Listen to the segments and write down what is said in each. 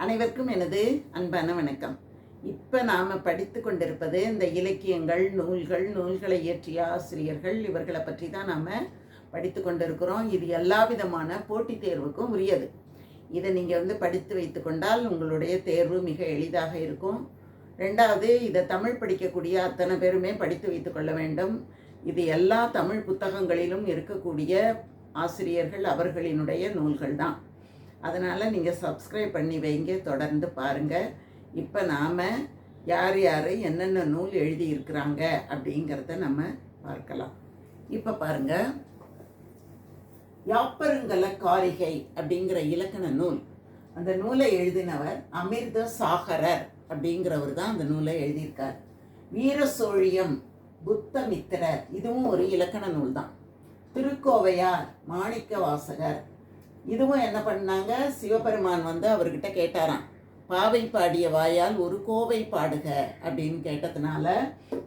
அனைவருக்கும் எனது அன்பான வணக்கம். இப்போ நாம் படித்து கொண்டிருப்பது இந்த இலக்கியங்கள் நூல்கள் நூல்களை இயற்றிய ஆசிரியர்கள் இவர்களை பற்றி தான் நாம் படித்து கொண்டிருக்கிறோம். இது எல்லா விதமான போட்டித் தேர்வுக்கும் உரியது. இதை நீங்கள் வந்து படித்து வைத்து கொண்டால் உங்களுடைய தேர்வு மிக எளிதாக இருக்கும். ரெண்டாவது இதை தமிழ் படிக்கக்கூடிய அத்தனை பேருமே படித்து வைத்து கொள்ள வேண்டும். இது எல்லா தமிழ் புத்தகங்களிலும் இருக்கக்கூடிய ஆசிரியர்கள் அவர்களினுடைய நூல்கள் தான். அதனால் நீங்கள் சப்ஸ்கிரைப் பண்ணி வைங்க. தொடர்ந்து பாருங்கள் இப்போ நாம் யார் யார் என்னென்ன நூல் எழுதியிருக்கிறாங்க அப்படிங்கிறத நம்ம பார்க்கலாம். இப்போ பாருங்கள் யாப்பருங்கல காரிகை அப்படிங்கிற இலக்கண நூல். அந்த நூலை எழுதினவர் அமிர்த சாகரர் அப்படிங்கிறவர் தான் அந்த நூலை எழுதியிருக்கார். வீர சோழியம் புத்தமித்திரர். இதுவும் ஒரு இலக்கண நூல் தான் திருக்கோவையார் மாணிக்க வாசகர் இதுவும் என்ன பண்ணாங்க? சிவபெருமான் வந்து அவர்கிட்ட கேட்டாராம். பாவை பாடிய வாயால் ஒரு கோவை பாடுக அப்படின்னு கேட்டதுனால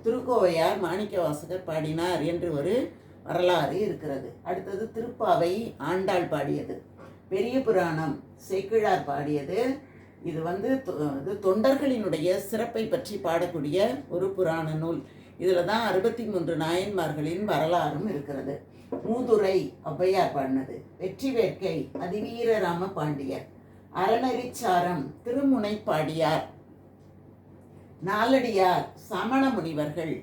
திருக்கோவையார் மாணிக்க வாசகர் பாடினார் என்று ஒரு வரலாறு இருக்கிறது. அடுத்தது திருப்பாவை ஆண்டாள் பாடியது. பெரிய புராணம் சேக்கிழார் பாடியது. இது வந்து தொ- இது தொண்டர்களினுடைய சிறப்பை பற்றி பாடக்கூடிய ஒரு புராண நூல். இதில் தான் அறுபத்தி மூன்று நாயன்மார்களின் வரலாறும் இருக்கிறது. மூதுரை ஔவையார் பாடினது. வெற்றி வேட்கை அதிவீர ராம பாண்டியர் அறநெறிச்சாரம் திருமுனை பாடியார். நாலடியார் சமண முனிவர்கள்.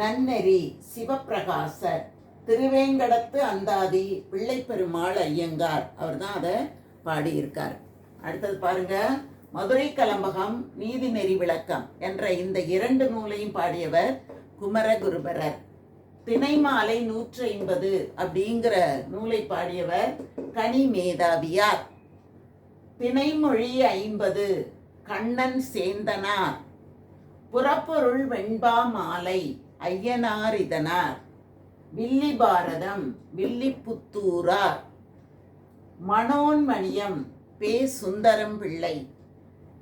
நன்னெறி சிவப்பிரகாசர். திருவேங்கடத்து அந்தாதி பிள்ளைப்பெருமாள் ஐயங்கார். அவர் தான் அதை பாடியிருக்கார். அடுத்தது பாருங்க. மதுரை கலம்பகம் நீதிநெறி விளக்கம் என்ற இந்த இரண்டு நூலையும் பாடியவர் குமரகுருபரர். திணைமாலை நூற்று ஐம்பது அப்படிங்கிற நூலை பாடியவர் கனி மேதாவியார். திணைமொழி ஐம்பது கண்ணன் சேந்தனார். புறப்பொருள் வெண்பா மாலை ஐயனார் இதனார். வில்லி பாரதம் வில்லிபுத்தூரார் மனோன்மணியம் பே சுந்தரம் பிள்ளை.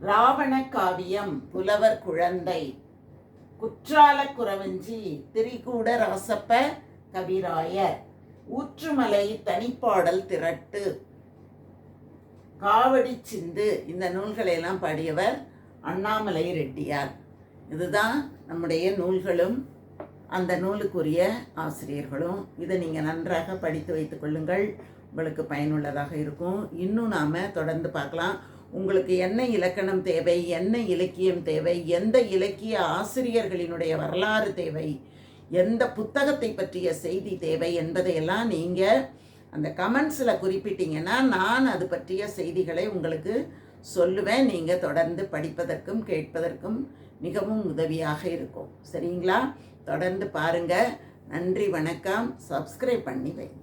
ராவண காவியம் புலவர் குழந்தை. குற்றால குறவஞ்சி திரிகூட ராசப்ப கவிராயர் ஊற்றுமலை தனிப்பாடல் திரட்டு. காவடி சிந்து இந்த நூல்களை எல்லாம் பாடியவர் அண்ணாமலை ரெட்டியார். இதுதான் நம்முடைய நூல்களும் அந்த நூலுக்குரிய ஆசிரியர்களும். இதை நீங்கள் நன்றாக படித்து வைத்துக் கொள்ளுங்கள். உங்களுக்கு பயனுள்ளதாக இருக்கும். இன்னும் நாம் தொடர்ந்து பார்க்கலாம். உங்களுக்கு என்ன இலக்கணம் தேவை என்ன இலக்கியம் தேவை எந்த இலக்கிய ஆசிரியர்களினுடைய வரலாறு தேவை எந்த புத்தகத்தை பற்றிய செய்தி தேவை என்பதையெல்லாம் நீங்கள் அந்த கமெண்ட்ஸில் குறிப்பிட்டீங்கன்னா நான் அது பற்றிய செய்திகளை உங்களுக்கு சொல்லுவேன். நீங்கள் தொடர்ந்து படிப்பதற்கும் கேட்பதற்கும் மிகவும் உதவியாக இருக்கும். சரிங்களா? தொடர்ந்து பாருங்கள் நன்றி வணக்கம். சப்ஸ்கிரைப் பண்ணி வைங்க.